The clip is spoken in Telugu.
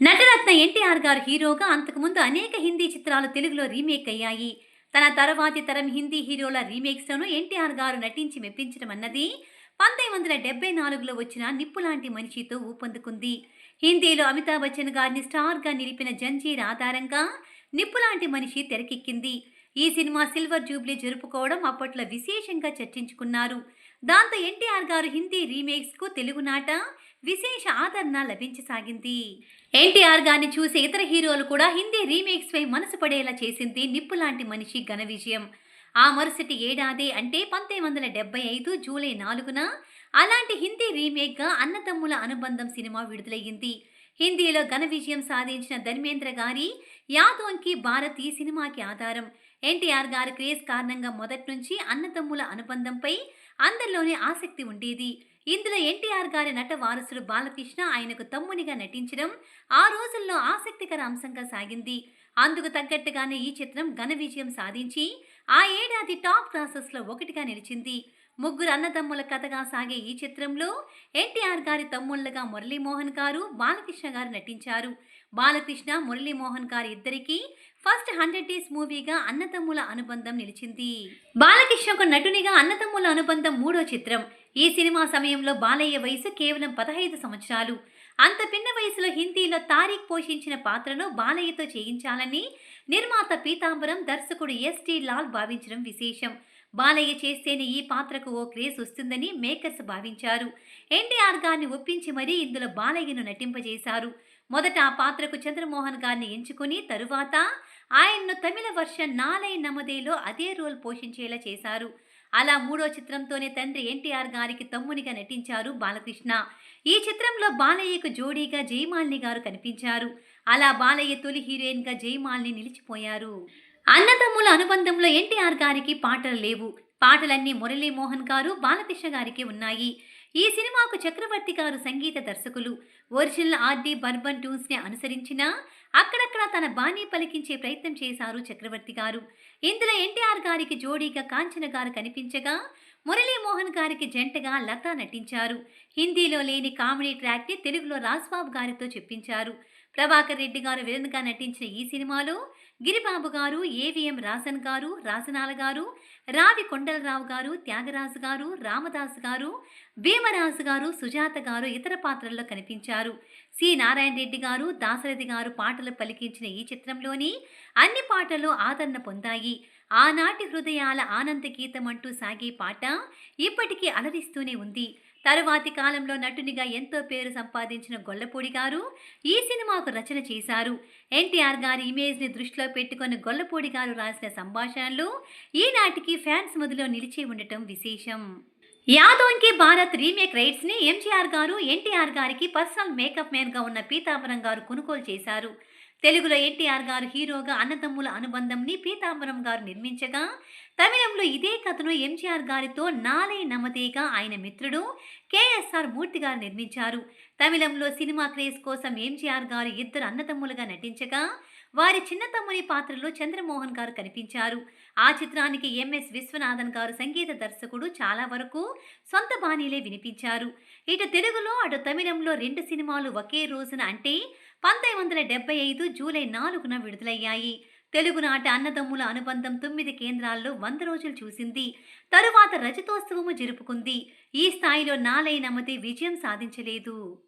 నటరత్న ఎన్టీఆర్ గారు హీరోగా అంతకుముందు అనేక హిందీ చిత్రాలు తెలుగులో రీమేక్ అయ్యాయి. తన తర్వాతి తరం హిందీ హీరోల రీమేక్స్లోనూ ఎన్టీఆర్ గారు నటించి మెప్పించడం అన్నది పంతొమ్మిది వందల డెబ్బై నాలుగులో వచ్చిన నిప్పు లాంటి మనిషితో ఊపందుకుంది. హిందీలో అమితాబ్ బచ్చన్ గారిని స్టార్గా నిలిపిన జంజీర్ ఆధారంగా నిప్పు లాంటి మనిషి తెరకెక్కింది. ఈ సినిమా సిల్వర్ జూబ్లీ జరుపుకోవడం అప్పట్లో విశేషంగా చర్చించుకున్నారు. దాంతో ఎన్టీఆర్ గారు హిందీ రీమేక్స్కు తెలుగునాట విశేష ఆదరణ లభించసాగింది. ఎన్టీఆర్ గారిని చూసే ఇతర హీరోలు కూడా హిందీ రీమేక్స్ పై మనసు పడేలా చేసింది నిప్పు లాంటి మనిషి ఘన విజయం. ఆ మరుసటి ఏడాది అంటే పంతొమ్మిది వందల డెబ్బై ఐదు జూలై నాలుగున అలాంటి హిందీ రీమేక్గా అన్నతమ్ముల అనుబంధం సినిమా విడుదలయ్యింది. హిందీలో ఘన విజయం సాధించిన ధర్మేంద్ర గారి యాదోంకి భారత్ ఈ సినిమాకి ఆధారం. ఎన్టీఆర్ గారి క్రేజ్ కారణంగా మొదటి నుంచి అన్నతమ్ముల అనుబంధంపై అందరిలోనే ఆసక్తి ఉండేది. ఇందులో ఎన్టీఆర్ గారి నట వారసుడు బాలకృష్ణ ఆయనకు తమ్మునిగా నటించడం ఆ రోజుల్లో ఆసక్తికర అంశంగా సాగింది. అందుకు తగ్గట్టుగానే ఈ చిత్రం ఘన విజయం సాధించి ఆ ఏడాది టాప్ క్లాసెస్లో ఒకటిగా నిలిచింది. ముగ్గురు అన్నదమ్ముల కథగా సాగే ఈ చిత్రంలో ఎన్టీఆర్ గారి తమ్ముళ్ళుగా మురళీమోహన్ గారు బాలకృష్ణ గారు నటించారు. బాలకృష్ణ మురళీమోహన్ గారి ఇద్దరికీ ఫస్ట్ హండ్రెడ్ డేస్ మూవీగా అన్నతమ్ముల అనుబంధం నిలిచింది. బాలకృష్ణకు నటునిగా అన్నతమ్ముల అనుబంధం మూడో చిత్రం. ఈ సినిమా సమయంలో బాలయ్య వయసు కేవలం పదహైదు సంవత్సరాలు. అంత పిన్న వయసులో హిందీలో తారీఖ్ పోషించిన పాత్రను బాలయ్యతో చేయించాలని నిర్మాత పీతాంబరం దర్శకుడు ఎస్టీ లాల్ భావించడం విశేషం. బాలయ్య చేస్తేనే ఈ పాత్రకు ఓ క్రేజ్ వస్తుందని మేకర్స్ భావించారు. ఎన్టీఆర్ గారిని ఒప్పించి మరీ ఇందులో బాలయ్యను నటింపజేశారు. మొదట ఆ పాత్రకు చంద్రమోహన్ గారిని ఎంచుకుని తరువాత ఆయన్ను తమిళ వర్షన్ నాలై నమదేలో అదే రోల్ పోషించేలా చేశారు. అలా మూడో చిత్రంతోనే తండ్రి ఎన్టీఆర్ గారికి తమ్మునిగా నటించారు బాలకృష్ణ. ఈ చిత్రంలో బాలయ్యకు జోడీగా జయమాలిని గారు కనిపించారు. అలా బాలయ్య తొలి హీరోయిన్గా జయమాలిని నిలిచిపోయారు. అన్నదమ్ముల అనుబంధంలో ఎన్టీఆర్ గారికి పాటలు లేవు. పాటలన్నీ మురళీమోహన్ గారు బాలకృష్ణ గారికి ఉన్నాయి. ఈ సినిమాకు చక్రవర్తి గారు సంగీత దర్శకులు. ఒరిజినల్ ఆర్డీ బర్బన్ ట్యూన్స్ని అనుసరించినా అక్కడక్కడ తన బాణీ పలికించే ప్రయత్నం చేశారు చక్రవర్తి గారు. ఇందులో ఎన్టీఆర్ గారికి జోడీగా కాంచన గారు కనిపించగా మురళీమోహన్ గారికి జంటగా లతా నటించారు. హిందీలో లేని కామెడీ ట్రాక్ని తెలుగులో రాజ్బాబు గారితో చెప్పించారు. ప్రభాకర్ రెడ్డి గారు విలన్గా నటించిన ఈ సినిమాలో గిరిబాబు గారు ఏవిఎం రాసన్ గారు రాసనాల గారు రావి కొండలరావు గారు త్యాగరాజు గారు రామదాసు గారు భీమరాజు గారు సుజాత గారు ఇతర పాత్రల్లో కనిపించారు. సి. నారాయణ రెడ్డి గారు దాసరథి గారు పాటలు పలికించిన ఈ చిత్రంలోని అన్ని పాటలు ఆదరణ పొందాయి. ఆనాటి హృదయాల ఆనంద గీతం అంటూ సాగే పాట ఇప్పటికీ అలరిస్తూనే ఉంది. తరువాతి కాలంలో నటునిగా ఎంతో పేరు సంపాదించిన గొల్లపూడి గారు ఈ సినిమాకు రచన చేశారు. ఎన్టీఆర్ గారి ఇమేజ్ని దృష్టిలో పెట్టుకుని గొల్లపూడి గారు రాసిన సంభాషణలు ఈనాటికి ఫ్యాన్స్ మధ్యలో నిలిచి ఉండటం విశేషం. యాదోంకి భారత్ రీమేక్ రైట్స్ని ఎంజీఆర్ గారు ఎన్టీఆర్ గారికి పర్సనల్ మేకప్ మ్యాన్గా ఉన్న పీతాంబరం గారు కొనుగోలు చేశారు. తెలుగులో ఎన్టీఆర్ గారు హీరోగా అన్నదమ్ముల అనుబంధంని పీతాంబరం గారు నిర్మించగా తమిళంలో ఇదే కథను ఎంజీఆర్ గారితో నాలై నమదేగా ఆయన మిత్రుడు కేఎస్ఆర్ మూర్తి గారు నిర్మించారు. తమిళంలో సినిమా క్రేజ్ కోసం ఎంజీఆర్ గారు ఇద్దరు అన్నదమ్ములుగా నటించగా వారి చిన్న తమ్ముని పాత్రలో చంద్రమోహన్ గారు కనిపించారు. ఆ చిత్రానికి ఎంఎస్ విశ్వనాథన్ గారు సంగీత దర్శకుడు చాలా వరకు సొంత బాణీలే వినిపించారు. ఇటు తెలుగులో అటు తమిళంలో రెండు సినిమాలు ఒకే రోజున అంటే పంతొమ్మిది వందల డెబ్బై ఐదు జూలై నాలుగున విడుదలయ్యాయి. తెలుగునాట అన్నదమ్ముల అనుబంధం తొమ్మిది కేంద్రాల్లో వంద రోజులు చూసింది. తరువాత రజతోత్సవము జరుపుకుంది. ఈ స్థాయిలో నాలైనమతి విజయం సాధించలేదు.